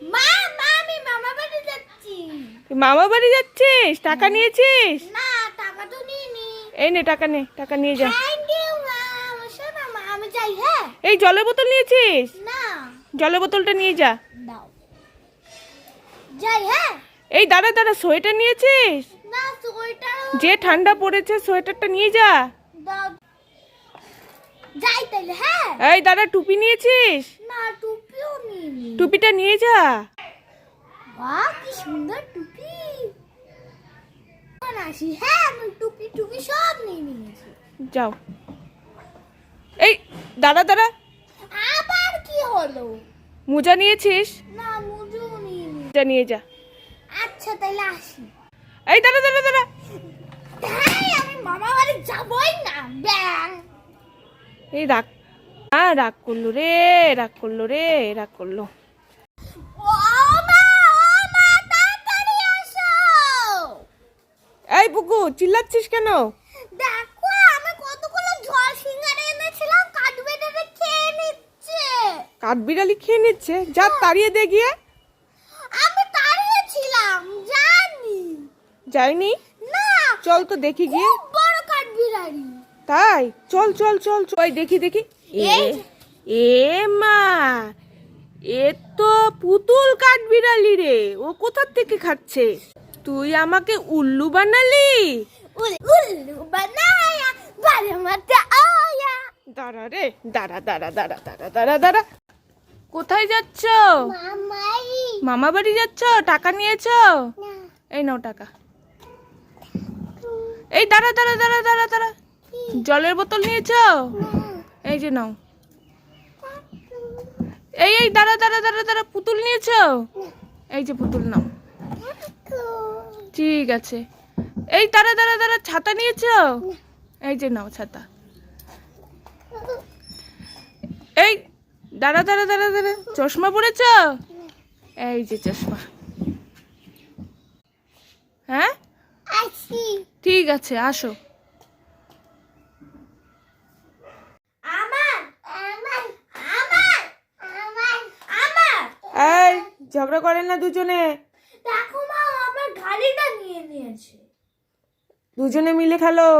মা মা আমি মামা বাড়ি যাচ্ছি। মামা বাড়ি যাচ্ছিস? টাকা নিয়েছিস? না টাকা তো নিয়ে এই নে টাকা নে টাকা নিয়ে যা। আমি যাই হ্যাঁ? এই জলের বোতল নিয়েছিস? না। জলের বোতলটা নিয়ে যা। দাও। যাই হ্যাঁ? এই দাঁড়া দাঁড়া সোয়েটার নিয়েছিস? না সোয়েটার যে ঠান্ডা পড়েছে সোয়েটারটা নিয়ে যা। দাও। যাই তাহলে হ্যাঁ? এই দাঁড়া টুপি নিয়েছিস? না নি টুপিটা নিয়ে যা। বাহ কি সুন্দর টুপি। আসি? হ্যাঁ আমি টুপি টুপি সব নিয়ে নিয়েছি। যাও। এই দাঁড়া দাঁড়া। আবার কি হলো? মোজা নিয়েছিস? না মুজু নিয়ে মোজা নিয়ে যা। আচ্ছা তাহলে আসি। এই দাঁড়া দাঁড়া দাঁড়া। হ্যাঁ আমি মামা বাড়ি যাবই না ব্যাং। এই রাগ হ্যাঁ রাগ করল রে রাগ করল রে রাগ করল। এই বুকু চিল্লাচ্ছিস কেন? দেখো আমি কতগুলো জল সিঙ্গারে এনেছিলাম কাঠবেড়ে খেয়ে নিচ্ছে। কাঠবিড়ালি খেয়ে নিচ্ছে? যা তাড়িয়ে দে গিয়ে। আমি দাঁড়িয়েছিলাম জানি যাইনি? না চল তো দেখি গিয়ে। বড় কাঠবিড়ালি তাই? চল চল চল চল। ওই দেখি দেখি। এ এ মা এ তো পুতুল কাঠবিড়ালি রে। ও কোথা থেকে খাচ্ছে? তুই আমাকে উল্লু বানালি? উল্লু বানায়া বারে মাতে আয়া। দাঁড়া রে দাঁড়া দাঁড়া দাঁড়া দাঁড়া দাঁড়া দাঁড়া। কোথায় যাচ্ছ? মামাই। মামা বাড়ি যাচ্ছ? টাকা নিয়েছ? এই নাও টাকা। এই দাঁড়া দাঁড়া দাঁড়া দাঁড়া দাঁড়া। জলের বোতল নিয়েছ? এই যে নাও। এই এই দাঁড়া দাঁড়া দাঁড়া দাঁড়া পুতুল নিয়েছ? এই যে পুতুল নাও। ঠিক আছে। এই দাঁড়া দাঁড়া দাঁড়া ছাতা নিয়েছ? এই যে নাও ছাতা। এই দাঁড়া দাঁড়া দাঁড়া দাঁড়া চশমা পড়েছ এই যে চশমা। হ্যাঁ? ঠিক আছে আসো আমার আমার আমার আমার আমার এই ঝগড়া করেন না দুজনে। দেখো মা আমার গাড়িটা নিয়ে নিয়েছে। দুজনে মিলে খেলো।